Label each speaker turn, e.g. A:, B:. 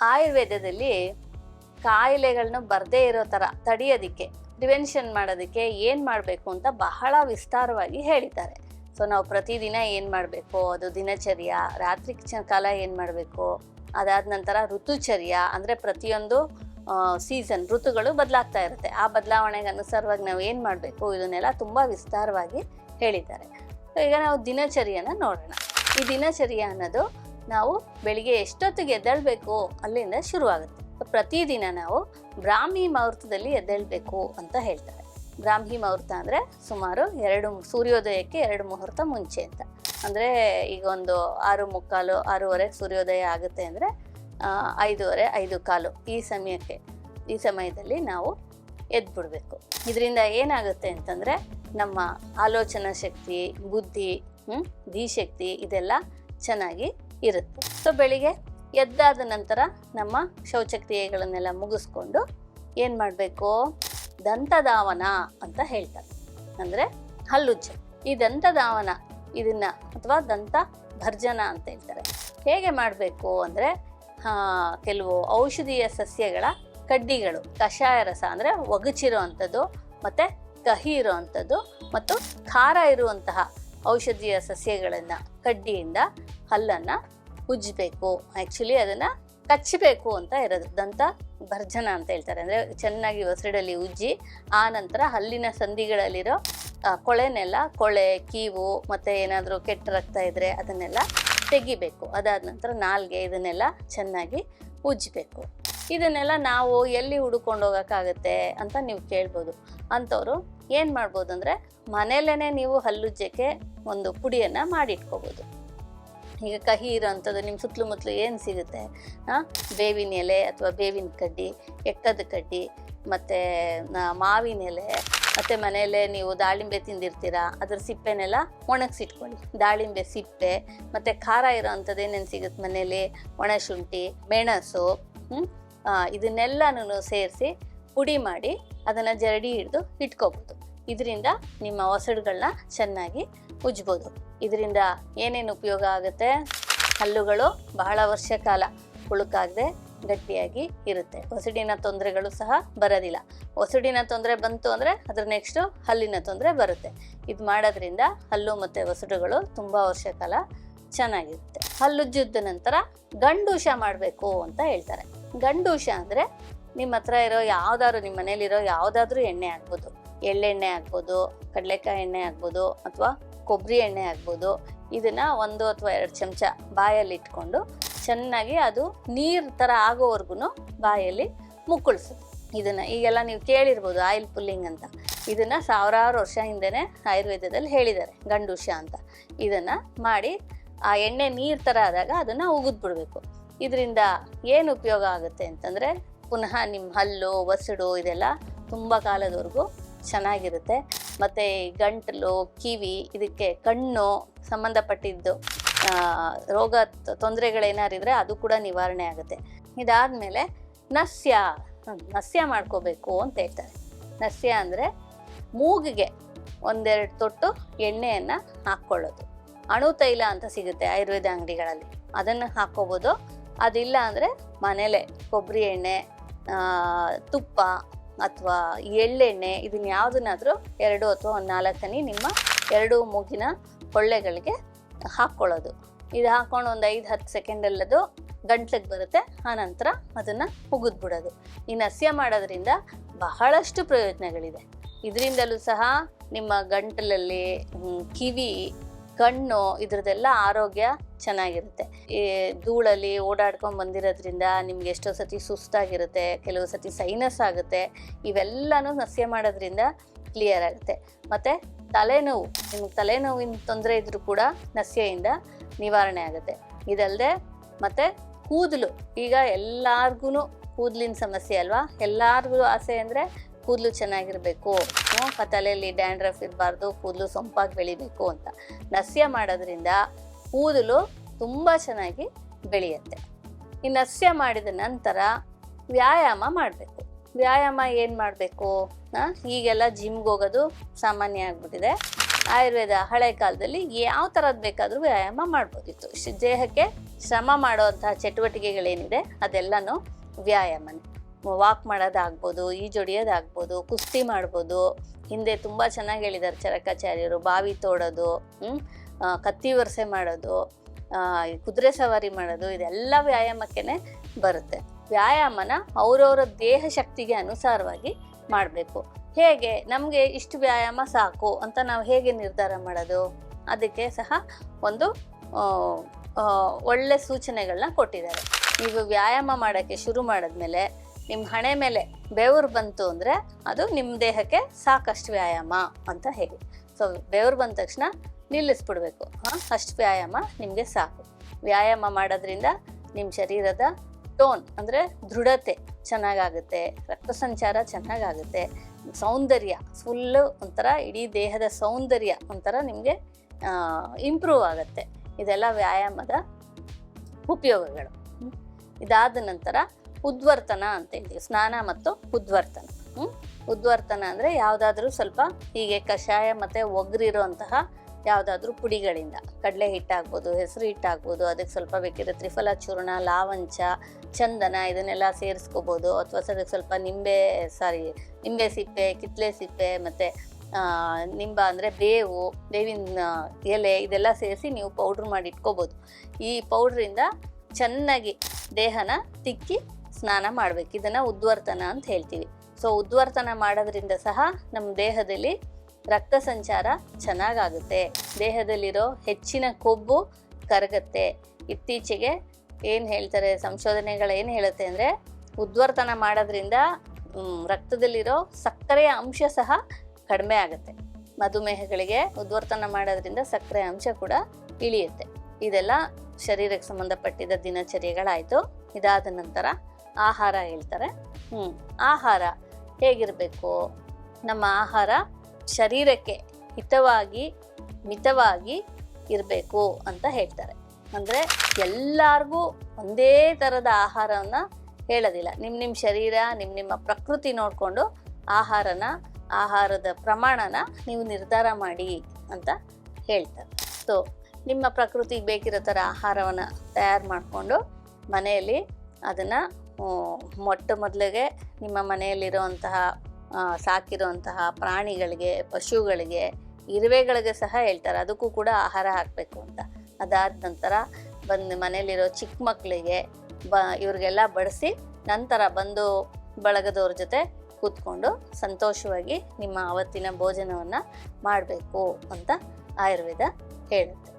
A: ಆಯುರ್ವೇದದಲ್ಲಿ ಕಾಯಿಲೆಗಳನ್ನ ಬರದೇ ಇರೋ ಥರ ತಡೆಯೋದಕ್ಕೆ ಪ್ರಿವೆನ್ಷನ್ ಮಾಡೋದಕ್ಕೆ ಏನು ಮಾಡಬೇಕು ಅಂತ ಬಹಳ ವಿಸ್ತಾರವಾಗಿ ಹೇಳಿದ್ದಾರೆ. ಸೊ ನಾವು ಪ್ರತಿದಿನ ಏನು ಮಾಡಬೇಕು? ಅದು ದಿನಚರ್ಯ? ರಾತ್ರಿ ಕಾಲ ಏನು ಮಾಡಬೇಕು? ಅದಾದ ನಂತರ ಋತುಚರ್ಯ? ಅಂದರೆ ಪ್ರತಿಯೊಂದು ಸೀಸನ್ ಋತುಗಳು ಬದಲಾಗ್ತಾ ಇರುತ್ತೆ. ಆ ಬದಲಾವಣೆಗೆ ಅನುಸಾರವಾಗಿ ನಾವು ಏನು ಮಾಡಬೇಕು? ಇದನ್ನೆಲ್ಲ ತುಂಬ ವಿಸ್ತಾರವಾಗಿ ಹೇಳಿದ್ದಾರೆ. ಈಗ ನಾವು ದಿನಚರ್ಯನ ನೋಡೋಣ. ಈ ದಿನಚರ್ಯ ಅನ್ನೋದು ನಾವು ಬೆಳಿಗ್ಗೆ ಎಷ್ಟೊತ್ತಿಗೆ ಎದ್ದೇಳಬೇಕು ಅಲ್ಲಿಂದ ಶುರುವಾಗುತ್ತೆ. ಪ್ರತಿದಿನ ನಾವು ಬ್ರಾಹ್ಮಿ ಮುಹೂರ್ತದಲ್ಲಿ ಎದ್ದೇಳಬೇಕು ಅಂತ ಹೇಳ್ತಾರೆ. ಬ್ರಾಹ್ಮಿ ಮುಹೂರ್ತ ಅಂದರೆ ಸುಮಾರು ಎರಡು ಸೂರ್ಯೋದಯಕ್ಕೆ ಎರಡು ಮುಹೂರ್ತ ಮುಂಚೆ ಅಂತ. ಅಂದರೆ ಈಗ ಒಂದು ಆರು ಮುಕ್ಕಾಲು ಆರೂವರೆಗೆ ಸೂರ್ಯೋದಯ ಆಗುತ್ತೆ ಅಂದರೆ ಐದೂವರೆ ಐದು ಕಾಲು ಈ ಸಮಯಕ್ಕೆ ಈ ಸಮಯದಲ್ಲಿ ನಾವು ಎದ್ಬಿಡ್ಬೇಕು. ಇದರಿಂದ ಏನಾಗುತ್ತೆ ಅಂತಂದರೆ ನಮ್ಮ ಆಲೋಚನಾ ಶಕ್ತಿ ಬುದ್ಧಿ ಹ್ಮ್, ಧೀಶಕ್ತಿ ಇದೆಲ್ಲ ಚೆನ್ನಾಗಿ ಇರುತ್ತೆ. ಸೊ ಬೆಳಿಗ್ಗೆ ಎದ್ದಾದ ನಂತರ ನಮ್ಮ ಶೌಚಕ್ರಿಯೆಗಳನ್ನೆಲ್ಲ ಮುಗಿಸ್ಕೊಂಡು ಏನು ಮಾಡಬೇಕು? ದಂತದಾವನ ಅಂತ ಹೇಳ್ತಾರೆ. ಅಂದರೆ ಹಲ್ಲುಜ್ಜೆ. ಈ ದಂತದಾವನ ಇದನ್ನ ಅಥವಾ ದಂತ ಭರ್ಜನ ಅಂತ ಹೇಳ್ತಾರೆ. ಹೇಗೆ ಮಾಡಬೇಕು ಅಂದರೆ ಕೆಲವು ಔಷಧೀಯ ಸಸ್ಯಗಳ ಕಡ್ಡಿಗಳು, ಕಷಾಯ ರಸ ಅಂದರೆ ಒಗಚಿರೋ ಅಂಥದ್ದು ಮತ್ತು ಕಹಿ ಇರೋ ಅಂಥದ್ದು ಮತ್ತು ಖಾರ ಇರುವಂತಹ ಔಷಧೀಯ ಸಸ್ಯಗಳನ್ನು ಕಡ್ಡಿಯಿಂದ ಹಲ್ಲನ್ನು ಉಜ್ಜಬೇಕು ಆ್ಯಕ್ಚುಲಿ ಅದನ್ನು ಕಚ್ಚಬೇಕು ಅಂತ ಇರೋದು. ದಂತ ಭರ್ಜನ ಅಂತ ಹೇಳ್ತಾರೆ. ಅಂದರೆ ಚೆನ್ನಾಗಿ ಒಸಡಲ್ಲಿ ಉಜ್ಜಿ, ಆ ನಂತರ ಹಲ್ಲಿನ ಸಂಧಿಗಳಲ್ಲಿರೋ ಕೊಳೆನೆಲ್ಲ, ಕೊಳೆ, ಕೀವು, ಮತ್ತು ಏನಾದರೂ ಕೆಟ್ಟ ರಕ್ತ ಇದ್ದರೆ ಅದನ್ನೆಲ್ಲ ತೆಗಿಬೇಕು. ಅದಾದ ನಂತರ ನಾಲ್ಗೆ ಇದನ್ನೆಲ್ಲ ಚೆನ್ನಾಗಿ ಉಜ್ಜಬೇಕು. ಇದನ್ನೆಲ್ಲ ನಾವು ಎಲ್ಲಿ ಹುಡ್ಕೊಂಡು ಹೋಗೋಕ್ಕಾಗತ್ತೆ ಅಂತ ನೀವು ಕೇಳ್ಬೋದು. ಅಂಥವ್ರು ಏನು ಮಾಡ್ಬೋದು ಅಂದರೆ ಮನೆಯಲ್ಲೇ ನೀವು ಹಲ್ಲುಜ್ಜಕ್ಕೆ ಒಂದು ಪುಡಿಯನ್ನು ಮಾಡಿಟ್ಕೋಬೋದು. ಈಗ ಕಹಿ ಇರೋವಂಥದ್ದು ನಿಮ್ಮ ಸುತ್ತಲೂ ಏನು ಸಿಗುತ್ತೆ? ಹಾಂ ಬೇವಿನ ಎಲೆ ಅಥವಾ ಬೇವಿನ ಕಡ್ಡಿ ಎಕ್ಕದ ಕಡ್ಡಿ, ಮತ್ತು ಮಾವಿನ ಎಲೆ, ಮತ್ತು ಮನೆಯಲ್ಲೇ ನೀವು ದಾಳಿಂಬೆ ತಿಂದಿರ್ತೀರಾ, ಅದ್ರ ಸಿಪ್ಪೆನೆಲ್ಲ ಒಣಗಿಸಿಟ್ಕೊಳ್ಳಿ. ದಾಳಿಂಬೆ ಸಿಪ್ಪೆ, ಮತ್ತು ಖಾರ ಇರೋವಂಥದ್ದು ಏನೇನು ಸಿಗುತ್ತೆ ಮನೇಲಿ ಒಣಶುಂಠಿ ಮೆಣಸು ಇದನ್ನೆಲ್ಲನೂ ಸೇರಿಸಿ ಪುಡಿ ಮಾಡಿ ಅದನ್ನು ಜರಡಿ ಹಿಡಿದು ಇಟ್ಕೋಬೋದು. ಇದರಿಂದ ನಿಮ್ಮ ಒಸಡುಗಳನ್ನ ಚೆನ್ನಾಗಿ ಉಜ್ಬೋದು. ಇದರಿಂದ ಏನೇನು ಉಪಯೋಗ ಆಗುತ್ತೆ? ಹಲ್ಲುಗಳು ಬಹಳ ವರ್ಷ ಕಾಲ ಹುಳುಕಾಗದೆ ಗಟ್ಟಿಯಾಗಿ ಇರುತ್ತೆ. ಒಸಡಿನ ತೊಂದರೆಗಳು ಸಹ ಬರೋದಿಲ್ಲ. ಒಸಡಿನ ತೊಂದರೆ ಬಂತು ಅಂದರೆ ಅದ್ರ ನೆಕ್ಸ್ಟು ಹಲ್ಲಿನ ತೊಂದರೆ ಬರುತ್ತೆ. ಇದು ಮಾಡೋದ್ರಿಂದ ಹಲ್ಲು ಮತ್ತು ಒಸಡುಗಳು ತುಂಬ ವರ್ಷ ಕಾಲ ಚೆನ್ನಾಗಿರುತ್ತೆ. ಹಲ್ಲುಜ್ಜಿದ್ದ ನಂತರ ಗಂಡೂಷ ಮಾಡಬೇಕು ಅಂತ ಹೇಳ್ತಾರೆ. ಗಂಡೂಷ ಅಂದರೆ ನಿಮ್ಮ ಹತ್ರ ಇರೋ ಯಾವುದಾದ್ರು, ನಿಮ್ಮ ಮನೇಲಿರೋ ಯಾವುದಾದ್ರೂ ಎಣ್ಣೆ ಆಗ್ಬೋದು. ಎಳ್ಳೆಣ್ಣೆ ಆಗ್ಬೋದು, ಕಡಲೆಕಾಯಿ ಎಣ್ಣೆ ಆಗ್ಬೋದು, ಅಥವಾ ಕೊಬ್ಬರಿ ಎಣ್ಣೆ ಆಗ್ಬೋದು. ಇದನ್ನು ಒಂದು ಅಥವಾ ಎರಡು ಚಮಚ ಬಾಯಲ್ಲಿ ಇಟ್ಕೊಂಡು ಚೆನ್ನಾಗಿ ಅದು ನೀರು ಥರ ಆಗೋವರೆಗೂ ಬಾಯಲ್ಲಿ ಮುಕ್ಕಳಿಸೋದು ಇದನ್ನು ಈಗೆಲ್ಲ ನೀವು ಕೇಳಿರ್ಬೋದು ಆಯಿಲ್ ಪುಲ್ಲಿಂಗ್ ಅಂತ. ಇದನ್ನು ಸಾವಿರಾರು ವರ್ಷ ಹಿಂದೆನೆ ಆಯುರ್ವೇದದಲ್ಲಿ ಹೇಳಿದ್ದಾರೆ ಗಂಡುಷ ಅಂತ. ಇದನ್ನು ಮಾಡಿ ಆ ಎಣ್ಣೆ ನೀರು ಥರ ಆದಾಗ ಅದನ್ನು ಉಗಿದ್ಬಿಡ್ಬೇಕು. ಇದರಿಂದ ಏನು ಉಪಯೋಗ ಆಗುತ್ತೆ ಅಂತಂದರೆ ಪುನಃ ನಿಮ್ಮ ಹಲ್ಲು, ಒಸಡು ಇದೆಲ್ಲ ತುಂಬ ಕಾಲದವರೆಗೂ ಚೆನ್ನಾಗಿರುತ್ತೆ. ಮತ್ತು ಗಂಟಲು, ಕಿವಿ, ಇದಕ್ಕೆ ಕಣ್ಣು ಸಂಬಂಧಪಟ್ಟಿದ್ದು ರೋಗ ತೊಂದರೆಗಳೇನಾರು ತೊಂದರೆಗಳೇನಾರಿದ್ರೆ ಅದು ಕೂಡ ನಿವಾರಣೆ ಆಗುತ್ತೆ. ಇದಾದಮೇಲೆ ನಸ್ಯ ನಸ್ಯ ಮಾಡ್ಕೋಬೇಕು ಅಂತ ಹೇಳ್ತಾರೆ. ನಸ್ಯ ಅಂದರೆ ಮೂಗಿಗೆ ಒಂದೆರಡು ತೊಟ್ಟು ಎಣ್ಣೆಯನ್ನು ಹಾಕ್ಕೊಳ್ಳೋದು. ಅಣು ತೈಲ ಅಂತ ಸಿಗುತ್ತೆ ಆಯುರ್ವೇದ ಅಂಗಡಿಗಳಲ್ಲಿ. ಅದನ್ನು ಹಾಕ್ಕೋಬೋದು. ಅದಿಲ್ಲ ಅಂದರೆ ಮನೇಲೆ ಕೊಬ್ಬರಿ ಎಣ್ಣೆ ತುಪ್ಪ ಅಥವಾ ಎಳ್ಳೆಣ್ಣೆ ಇದನ್ನ ಯಾವುದನ್ನಾದರೂ ಎರಡು ಅಥವಾ ಒಂದು ನಾಲ್ಕನಿ ನಿಮ್ಮ ಎರಡು ಮೂಗಿನ ಕೊಳ್ಳೆಗಳಿಗೆ ಹಾಕ್ಕೊಳ್ಳೋದು ಇದು ಹಾಕ್ಕೊಂಡು ಒಂದು ಐದು, ಹತ್ತು ಸೆಕೆಂಡಲ್ಲದು ಗಂಟ್ಲಿಗೆ ಬರುತ್ತೆ ಆನಂತರ ಅದನ್ನು ಬಿಡೋದು ಈ ನಸ್ಯ ಮಾಡೋದ್ರಿಂದ ಬಹಳಷ್ಟು ಪ್ರಯೋಜನಗಳಿದೆ. ಇದರಿಂದಲೂ ಸಹ ನಿಮ್ಮ ಗಂಟಲಲ್ಲಿ ಕಿವಿ ಕಣ್ಣು, ಇದ್ರದ್ದೆಲ್ಲ ಆರೋಗ್ಯ ಚೆನ್ನಾಗಿರುತ್ತೆ. ಈ ಧೂಳಲ್ಲಿ ಓಡಾಡ್ಕೊಂಡು ಬಂದಿರೋದ್ರಿಂದ ನಿಮ್ಗೆ ಎಷ್ಟೋ ಸತಿ ಸುಸ್ತಾಗಿರುತ್ತೆ, ಕೆಲವು ಸತಿ ಸೈನಸ್ ಆಗುತ್ತೆ, ಇವೆಲ್ಲನೂ ನಸ್ಯ ಮಾಡೋದ್ರಿಂದ ಕ್ಲಿಯರ್ ಆಗುತ್ತೆ. ಮತ್ತು ತಲೆನೋವು, ನಿಮ್ಗೆ ತಲೆನೋವಿನ ತೊಂದರೆ ಇದ್ರೂ ಕೂಡ ನಸ್ಯೆಯಿಂದ ನಿವಾರಣೆ ಆಗುತ್ತೆ. ಇದಲ್ಲದೆ ಮತ್ತು ಕೂದಲು, ಈಗ ಎಲ್ಲಾರ್ಗು ಕೂದಲಿನ ಸಮಸ್ಯೆ ಅಲ್ವಾ? ಎಲ್ಲಾರ್ಗೂ ಆಸೆ ಅಂದರೆ ಕೂದಲು ಚೆನ್ನಾಗಿರಬೇಕು ತಲೆಯಲ್ಲಿ ಡ್ಯಾಂಡ್ರಫ್ ಇರಬಾರ್ದು, ಕೂದಲು ಸೊಂಪಾಗಿ ಬೆಳಿಬೇಕು ಅಂತ. ನಸ್ಯ ಮಾಡೋದ್ರಿಂದ ಕೂದಲು ತುಂಬ ಚೆನ್ನಾಗಿ ಬೆಳೆಯುತ್ತೆ. ಈ ನಸ್ಯ ಮಾಡಿದ ನಂತರ ವ್ಯಾಯಾಮ ಮಾಡಬೇಕು. ವ್ಯಾಯಾಮ ಏನು ಮಾಡಬೇಕು? ಈಗೆಲ್ಲ ಜಿಮ್ಗೆ ಹೋಗೋದು ಸಾಮಾನ್ಯ ಆಗಿಬಿಟ್ಟಿದೆ. ಆಯುರ್ವೇದ ಹಳೆ ಕಾಲದಲ್ಲಿ ಯಾವ ಥರದ್ದು ಬೇಕಾದರೂ ವ್ಯಾಯಾಮ ಮಾಡ್ಬೋದಿತ್ತು. ದೇಹಕ್ಕೆ ಶ್ರಮ ಮಾಡುವಂತಹ ಚಟುವಟಿಕೆಗಳೇನಿದೆ ಅದೆಲ್ಲನೂ ವ್ಯಾಯಾಮನೇ. ವಾಕ್ ಮಾಡೋದಾಗ್ಬೋದು ಈಜೊಡಿಯೋದಾಗ್ಬೋದು ಕುಸ್ತಿ ಮಾಡ್ಬೋದು. ಹಿಂದೆ ತುಂಬ ಚೆನ್ನಾಗಿ ಹೇಳಿದ್ದಾರೆ ಚರಕಾಚಾರ್ಯರು, ಬಾವಿ ತೋಡೋದು ಕತ್ತಿ ವರ್ಸೆ ಮಾಡೋದು ಕುದುರೆ ಸವಾರಿ ಮಾಡೋದು, ಇದೆಲ್ಲ ವ್ಯಾಯಾಮಕ್ಕೇ ಬರುತ್ತೆ. ವ್ಯಾಯಾಮನ ಅವರವರ ದೇಹ ಶಕ್ತಿಗೆ ಅನುಸಾರವಾಗಿ ಮಾಡಬೇಕು. ಹೇಗೆ? ನಮಗೆ ಇಷ್ಟು ವ್ಯಾಯಾಮ ಸಾಕು ಅಂತ ನಾವು ಹೇಗೆ ನಿರ್ಧಾರ ಮಾಡೋದು? ಅದಕ್ಕೆ ಸಹ ಒಂದು ಒಳ್ಳೆ ಸೂಚನೆಗಳನ್ನ ಕೊಟ್ಟಿದ್ದಾರೆ. ನೀವು ವ್ಯಾಯಾಮ ಮಾಡೋಕ್ಕೆ ಶುರು ಮಾಡಿದ್ಮೇಲೆ ನಿಮ್ಮ ಹಣೆ ಮೇಲೆ ಬೆವರು ಬಂತು ಅಂದರೆ ಅದು ನಿಮ್ಮ ದೇಹಕ್ಕೆ ಸಾಕಷ್ಟು ವ್ಯಾಯಾಮ ಅಂತ ಹೇಳಿ. ಸೊ ಬೆವರು ಬಂದ ತಕ್ಷಣ ನಿಲ್ಲಿಸ್ಬಿಡ್ಬೇಕು. ಹಾಂ, ಅಷ್ಟು ವ್ಯಾಯಾಮ ನಿಮಗೆ ಸಾಕು. ವ್ಯಾಯಾಮ ಮಾಡೋದ್ರಿಂದ ನಿಮ್ಮ ಶರೀರದ ಟೋನ್ ಅಂದರೆ ದೃಢತೆ ಚೆನ್ನಾಗಾಗುತ್ತೆ ರಕ್ತ ಸಂಚಾರ ಚೆನ್ನಾಗಾಗುತ್ತೆ, ಸೌಂದರ್ಯ ಫುಲ್ಲು ಒಂಥರ ಇಡೀ ದೇಹದ ಸೌಂದರ್ಯ ಒಂಥರ ನಿಮಗೆ ಇಂಪ್ರೂವ್ ಆಗುತ್ತೆ. ಇದೆಲ್ಲ ವ್ಯಾಯಾಮದ ಉಪಯೋಗಗಳು. ಇದಾದ ನಂತರ ಉದ್ವರ್ತನ ಅಂತ ಹೇಳ್ತೀವಿ. ಸ್ನಾನ ಮತ್ತು ಉದ್ವರ್ತನ? ಉದ್ವರ್ತನ ಅಂದರೆ ಯಾವುದಾದ್ರೂ ಸ್ವಲ್ಪ ಹೀಗೆ ಕಷಾಯ ಮತ್ತು ಒಗ್ರಿರೋಂತಹ ಯಾವುದಾದ್ರೂ ಪುಡಿಗಳಿಂದ. ಕಡಲೆ ಹಿಟ್ಟಾಗ್ಬೋದು, ಹೆಸರು ಹಿಟ್ಟಾಗ್ಬೋದು, ಅದಕ್ಕೆ ಸ್ವಲ್ಪ ಬೇಕಿದ್ರೆ ತ್ರಿಫಲ ಚೂರ್ಣ ಲಾವಂಚ, ಚಂದನ ಇದನ್ನೆಲ್ಲ ಸೇರಿಸ್ಕೋಬೋದು. ಅಥವಾ ಅದಕ್ಕೆ ಸ್ವಲ್ಪ ನಿಂಬೆ, ಸಾರಿ, ನಿಂಬೆ ಸಿಪ್ಪೆ, ಕಿತ್ಲೆ ಸಿಪ್ಪೆ ಮತ್ತು ನಿಂಬ ಅಂದರೆ ಬೇವು, ಬೇವಿನ ಎಲೆ ಇದೆಲ್ಲ ಸೇರಿಸಿ ನೀವು ಪೌಡ್ರ್ ಮಾಡಿ ಇಟ್ಕೋಬೋದು ಈ ಪೌಡ್ರಿಂದ ಚೆನ್ನಾಗಿ ದೇಹನ ತಿಕ್ಕಿ ಸ್ನಾನ ಮಾಡ್ಬೇಕು. ಇದನ್ನು ಉದ್ವರ್ತನ ಅಂತ ಹೇಳ್ತೀವಿ. ಸೊ ಉದ್ವರ್ತನ ಮಾಡೋದ್ರಿಂದ ಸಹ ನಮ್ಮ ದೇಹದಲ್ಲಿ ರಕ್ತ ಸಂಚಾರ ಚೆನ್ನಾಗಾಗುತ್ತೆ. ದೇಹದಲ್ಲಿರೋ ಹೆಚ್ಚಿನ ಕೊಬ್ಬು ಕರಗತ್ತೆ. ಇತ್ತೀಚೆಗೆ ಏನು ಹೇಳ್ತಾರೆ, ಸಂಶೋಧನೆಗಳು ಏನು ಹೇಳುತ್ತೆ ಅಂದರೆ, ಉದ್ವರ್ತನ ಮಾಡೋದ್ರಿಂದ ರಕ್ತದಲ್ಲಿರೋ ಸಕ್ಕರೆಯ ಅಂಶ ಸಹ ಕಡಿಮೆ ಆಗುತ್ತೆ. ಮಧುಮೇಹಗಳಿಗೆ ಉದ್ವರ್ತನ ಮಾಡೋದ್ರಿಂದ ಸಕ್ಕರೆ ಅಂಶ ಕೂಡ ಇಳಿಯುತ್ತೆ. ಇದೆಲ್ಲ ಶರೀರಕ್ಕೆ ಸಂಬಂಧಪಟ್ಟಿದ್ದ ದಿನಚರ್ಯಗಳಾಯಿತು. ಇದಾದ ನಂತರ ಆಹಾರ ಹೇಳ್ತಾರೆ. ಹ್ಞೂ ಆಹಾರ ಹೇಗಿರಬೇಕು? ನಮ್ಮ ಆಹಾರ ಶರೀರಕ್ಕೆ ಹಿತವಾಗಿ ಮಿತವಾಗಿ ಇರಬೇಕು ಅಂತ ಹೇಳ್ತಾರೆ. ಅಂದರೆ ಎಲ್ಲರಿಗೂ ಒಂದೇ ಥರದ ಆಹಾರವನ್ನು ಹೇಳೋದಿಲ್ಲ. ನಿಮ್ಮ ನಿಮ್ಮ ಶರೀರ ನಿಮ್ಮ ನಿಮ್ಮ ಪ್ರಕೃತಿ ನೋಡಿಕೊಂಡು ಆಹಾರನ ಆಹಾರದ ಪ್ರಮಾಣನ ನೀವು ನಿರ್ಧಾರ ಮಾಡಿ ಅಂತ ಹೇಳ್ತಾರೆ. ಸೊ ನಿಮ್ಮ ಪ್ರಕೃತಿಗೆ ಬೇಕಿರೋ ಥರ ಆಹಾರವನ್ನು ತಯಾರು ಮಾಡಿಕೊಂಡು ಮನೆಯಲ್ಲಿ ಅದನ್ನು ಮೊಟ್ಟ ಮೊದಲಿಗೆ ನಿಮ್ಮ ಮನೆಯಲ್ಲಿರುವಂತಹ ಸಾಕಿರುವಂತಹ ಪ್ರಾಣಿಗಳಿಗೆ, ಪಶುಗಳಿಗೆ, ಇರುವೆಗಳಿಗೆ ಸಹ ಹೇಳ್ತಾರೆ. ಅದಕ್ಕೂ ಕೂಡ ಆಹಾರ ಹಾಕಬೇಕು ಅಂತ. ಅದಾದ ನಂತರ ಬಂದು ಮನೆಯಲ್ಲಿರೋ ಚಿಕ್ಕ ಮಕ್ಕಳಿಗೆ ಬ, ಇವ್ರಿಗೆಲ್ಲ ಬಡಿಸಿ ನಂತರ ಬಂದು ಬಳಗದವ್ರ ಜೊತೆ ಕೂತ್ಕೊಂಡು ಸಂತೋಷವಾಗಿ ನಿಮ್ಮ ಆವತ್ತಿನ ಭೋಜನವನ್ನು ಮಾಡಬೇಕು ಅಂತ ಆಯುರ್ವೇದ ಹೇಳುತ್ತೆ.